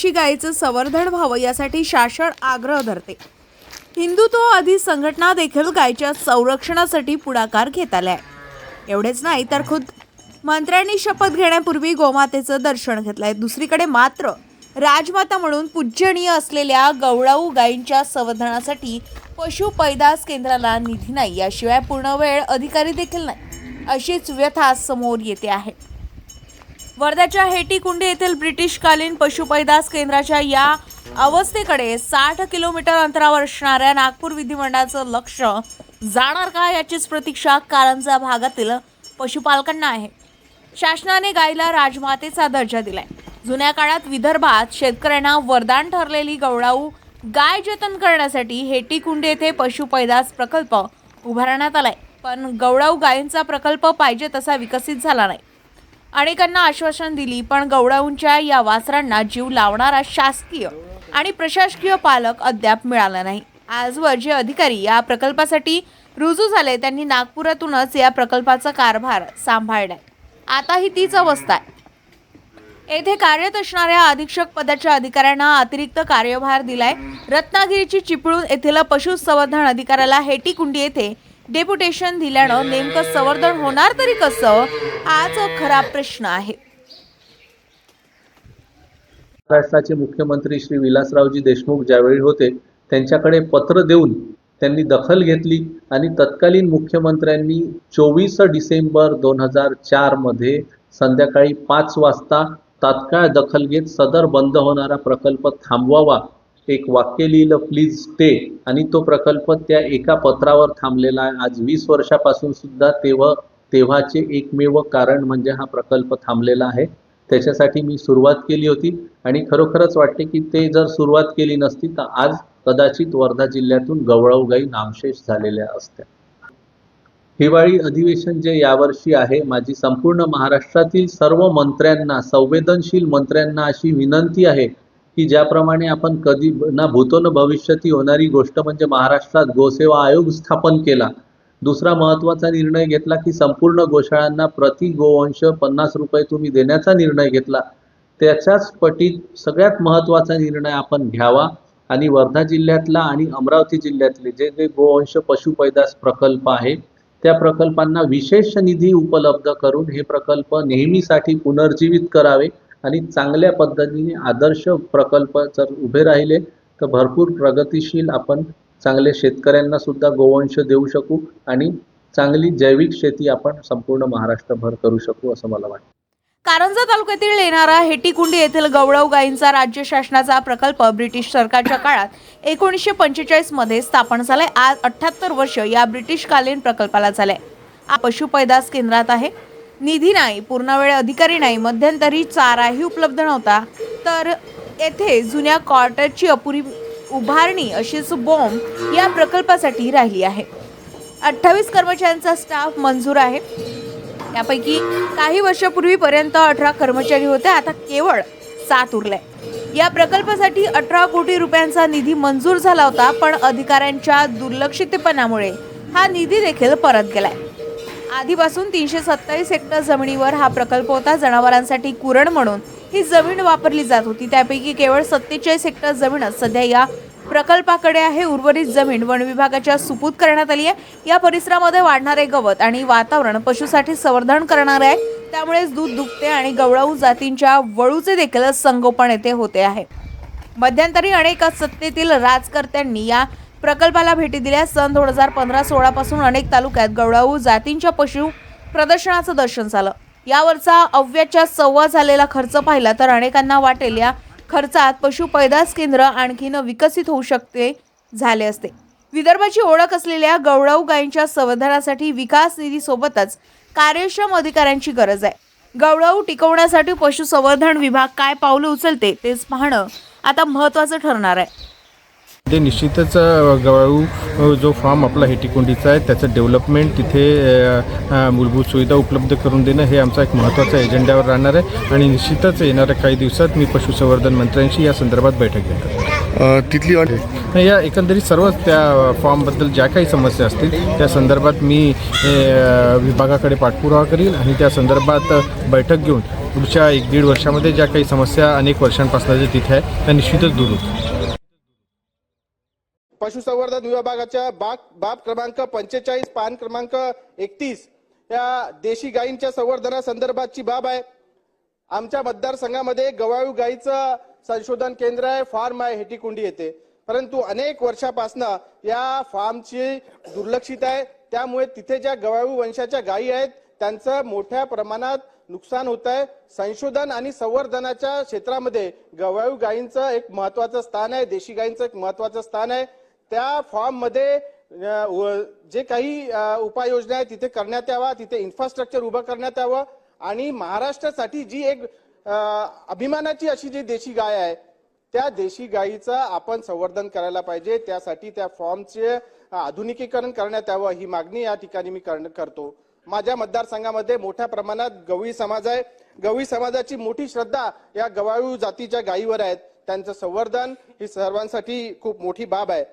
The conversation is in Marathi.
देशी गायीचं संवर्धन व्हावं यासाठी शासन आग्रह धरते. हिंदुत्ववादी संघटना देखील गायीच्या संरक्षणासाठी पुढाकार घेत आल्या. आहे एवढेच नाही तर खुद मंत्र्यांनी शपथ घेण्यापूर्वी गोमातेचं दर्शन घेतलंय. दुसरीकडे मात्र राजमाता म्हणून पूजनीय असलेल्या गवळाऊ गायींच्या संवर्धनासाठी पशु पैदास केंद्राला निधी नाही. याशिवाय पूर्ण वेळ अधिकारी देखील नाही. अशीच व्यथा समोर येते आहे. वर्ध्याच्या हेटीकुंडी येथील ब्रिटिशकालीन पशुपैदास केंद्राच्या या अवस्थेकडे साठ किलोमीटर अंतरावर असणाऱ्या नागपूर विधिमंडळाचं लक्ष जाणार का याचीच प्रतीक्षा कारंजा भागातील पशुपालकांना आहे. शासनाने गायीला राजमातेचा दर्जा दिलाय. जुन्या काळात विदर्भात शेतकऱ्यांना वरदान ठरलेली गवळाऊ गाय जतन करण्यासाठी हेटीकुंडी येथे पशुपैदास प्रकल्प उभारण्यात आलाय. पण गवळाऊ गायींचा प्रकल्प पाहिजे तसा विकसित झाला नाही. अनेकांना आश्वासन दिली पण गवळाऊंच्या या वासरांना जीव लावणारा शासकीय आणि प्रशासकीय पालक अद्याप मिळाला नाही. आजवर जे अधिकारी या प्रकल्पासाठी रुजू झाले त्यांनी नागपुरातूनच या प्रकल्पाचा कारभार सांभाळलाय. आता ही तीच अवस्था आहे. येथे कार्यरत असणाऱ्या अधीक्षक पदाच्या अधिकाऱ्यांना अतिरिक्त कार्यभार दिलाय. रत्नागिरीची चिपळूण येथील पशुसंवर्धन अधिकाऱ्याला हेटीकुंडी येथे डेप्युटेशन दिल्यानं नेमकं संवर्धन होणार तरी कसं हाच खरा प्रश्न आहे. महाराष्ट्राचे मुख्यमंत्री श्री विलासरावजी देशमुख ज्यावेळी होते त्यांच्याकडे पत्र देऊन त्यांनी दखल घेतली आणि तत्कालीन मुख्यमंत्र्यांनी चोवीस डिसेंबर दोन हजार चारमध्ये संध्याकाळी पाच वाजता तात्काळ दखल घेत सदर बंद होणारा प्रकल्प थांबवावा एक वाक्य लिहिलं प्लीज स्टे आणि तो प्रकल्प त्या एका पत्रावर थांबलेला आहे. आज वीस वर्षापासून सुद्धा तेव्हा तेव्हाचे एकमेव कारण म्हणजे हा प्रकल्प थांबलेला आहे. त्याच्यासाठी मी सुरुवात केली होती. आणि खरोखरच वाटते की ते जर सुरुवात केली नसती तर आज कदाचित वर्धा जिल्ह्यातून गवळवगाई नामशेष झालेल्या असत्या. हिवाळी अधिवेशन जे यावर्षी आहे माझी संपूर्ण महाराष्ट्रातील सर्व मंत्र्यांना संवेदनशील मंत्र्यांना अशी विनंती आहे की ज्याप्रमाणे आपण कधी ना भूतो न भविष्यती होणारी गोष्ट म्हणजे महाराष्ट्रात गोसेवा आयोग स्थापन केला. दुसरा महत्त्वाचा निर्णय घेतला की संपूर्ण गोशाळांना प्रति गोवंश पन्नास रुपये तुम्ही देण्याचा निर्णय घेतला. त्याच्याच पटीत सगळ्यात महत्त्वाचा निर्णय आपण घ्यावा आणि वर्धा जिल्ह्यातला आणि अमरावती जिल्ह्यातले जे जे गोवंश पशुपैदास प्रकल्प आहे त्या प्रकल्पांना विशेष निधी उपलब्ध करून हे प्रकल्प नेहमीसाठी पुनर्जीवित करावे. आणि चांगल्या पद्धतीने आदर्श प्रकल्प जर उभे राहिले तर भरपूर प्रगतिशील आपण चांगले शेतकऱ्यांना सुद्धा गोवंश देऊ शकू आणि चांगली जैविक शेती आपण संपूर्ण महाराष्ट्रभर करू शकू असं मला वाटतं. कारंजा तालुक्यातील येणारा हेटीकुंडी येथील गवळव गायींचा राज्य शासनाचा प्रकल्प ब्रिटिश सरकारच्या काळात एकोणीसशे पंचेचाळीसमध्ये स्थापन झालाय. आज अठ्ठ्याहत्तर वर्ष या ब्रिटिशकालीन प्रकल्पाला झालाय. हा पशुपैदास केंद्रात आहे. निधी नाही पूर्णवेळ अधिकारी नाही मध्यंतरी चाराही उपलब्ध नव्हता. तर येथे जुन्या क्वार्टरची अपुरी उभारणी अशीच बॉम्ब या प्रकल्पासाठी राहिली आहे. अठ्ठावीस कर्मचाऱ्यांचा स्टाफ मंजूर आहे. यापैकी काही वर्षापूर्वीपर्यंत अठरा कर्मचारी होते आता केवळ सात उरले. या प्रकल्पासाठी अठरा कोटी रुपयांचा निधी मंजूर झाला होता पण अधिकाऱ्यांच्या दुर्लक्षितपणामुळे हा निधी देखील परत गेलाय. आधीपासून तीनशे सत्तावीस हेक्टर जमिनीवर हा प्रकल्प होता. जनावरांसाठी कुरण म्हणून ही जमीन वापरली जात होती. त्यापैकी केवळ सत्तेचाळीस हेक्टर जमीनच सध्या या प्रकल्पाकडे आहे. उर्वरित जमीन वन विभागाच्या सुपूत करण्यात आली आहे. या परिसरामध्ये वाढणारे गवत आणि वातावरण पशुसाठी संवर्धन करणारे आहे. त्यामुळेच दूध दुखते आणि गवळाऊ जातींच्या वळूचे देखील संगोपन येथे होते आहे. मध्यंतरी अनेक सत्तेतील राजकर्त्यांनी या प्रकल्पाला भेटी दिल्यास सन दोन हजार पंधरा सोळापासून अनेक तालुक्यात गवळाऊ जातींच्या पशु प्रदर्शनाचं दर्शन झालं. यावरचा अव्याच्या सव्वा झालेला खर्च पाहिला तर अनेकांना वाटेल या खर्चात पशु पैदास केंद्र आणखीन विकसित होऊ शकते झाले असते. विदर्भाची ओळख असलेल्या गवळाऊ गायींच्या संवर्धनासाठी विकास निधीसोबतच कार्यक्षम अधिकाऱ्यांची गरज आहे. गवळाऊ टिकवण्यासाठी पशुसंवर्धन विभाग काय पावलं उचलते तेच पाहणं आता महत्त्वाचं ठरणार आहे. ते निश्चितच अ, जो फार्म आपला हेटीकुंडीचा आहे त्याचं डेव्हलपमेंट तिथे मूलभूत सुविधा उपलब्ध करून देणं हे आमचा एक महत्त्वाचा एजेंड्यावर राहणार आहे. आणि निश्चितच येणाऱ्या काही दिवसात मी पशुसंवर्धन मंत्र्यांशी या संदर्भात बैठक घेणार अ, तिथली या एकंदरीत सर्वच त्या फॉर्मबद्दल ज्या काही समस्या असतील त्या संदर्भात मी विभागाकडे पाठपुरावा करील आणि त्या संदर्भात बैठक घेऊन पुढच्या एक दीड वर्षामध्ये ज्या काही समस्या अनेक वर्षांपासून जे तिथे आहे त्या निश्चितच दूर होतील. पशुसंवर्धन विभागाच्या बाग बाब क्रमांक पंचेचाळीस पान क्रमांक एकतीस या देशी गायींच्या संवर्धनासंदर्भातची बाब आहे. आमच्या मतदारसंघामध्ये गवाळू गायीचं संशोधन केंद्र आहे फार्म आहे हेटीकुंडी येथे. परंतु अनेक वर्षापासनं या फार्मची दुर्लक्षित आहे. त्यामुळे तिथे ज्या गवाळू वंशाच्या गायी आहेत त्यांचं मोठ्या प्रमाणात नुकसान होत आहे. संशोधन आणि संवर्धनाच्या क्षेत्रामध्ये गवाळू गायींचं एक महत्वाचं स्थान आहे देशी गायींचं एक महत्वाचं स्थान आहे. त्या फॉर्ममध्ये व- जे काही उपाययोजना आहे तिथे करण्यात यावा तिथे इन्फ्रास्ट्रक्चर उभं करण्यात यावं. आणि महाराष्ट्रासाठी जी एक अभिमानाची अशी जी देशी गाय आहे त्या देशी गायीचं आपण संवर्धन करायला पाहिजे. त्यासाठी त्या फॉर्मचे आधुनिकीकरण करण्यात यावं ही मागणी या ठिकाणी मी करतो. माझ्या मतदारसंघामध्ये मोठ्या प्रमाणात गवळी समाज आहे. गवळी समाजाची मोठी श्रद्धा या गवाळू जातीच्या गायीवर आहेत. त्यांचं संवर्धन ही सर्वांसाठी खूप मोठी बाब आहे.